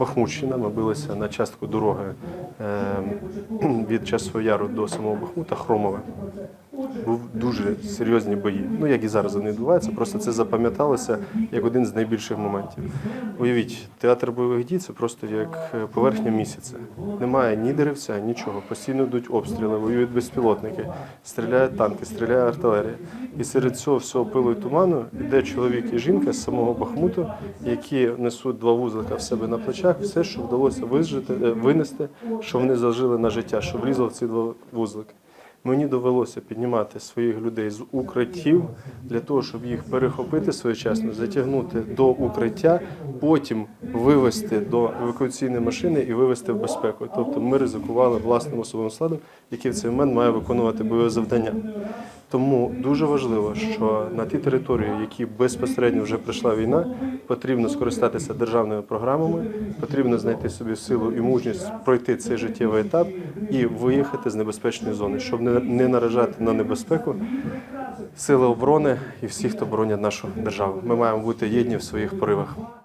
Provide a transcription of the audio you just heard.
Бахмутщина. Ми билися на частку дороги е, від Часового Яру до самого Бахмута, Хромове. Був дуже серйозні бої. Ну як і зараз вони відбуваються, просто це запам'яталося як один з найбільших моментів. Уявіть, театр бойових дій це просто як е, поверхня місяця. Немає ні деревця, нічого. Постійно йдуть обстріли, воюють безпілотники, стріляють танки, стріляє артилерія. І серед цього всього пилу і туману йде чоловік і жінка з самого Бахмуту, які несуть два вузлика в себе на плечах, все, що вдалося вижити, е, винести, що вони зажили на життя, що влізло в ці два вузлики. Мені довелося піднімати своїх людей з укриттів для того, щоб їх перехопити своєчасно, затягнути до укриття, потім вивести до евакуаційної машини і вивести в безпеку. Тобто ми ризикували власним особовим складом, який в цей момент має виконувати бойове завдання. Тому дуже важливо, що на ті території, які безпосередньо вже прийшла війна, потрібно скористатися державними програмами, потрібно знайти собі силу і мужність пройти цей життєвий етап і виїхати з небезпечної зони, щоб не, наражати на небезпеку сили оборони і всіх, хто боронять нашу державу. Ми маємо бути єдні в своїх поривах.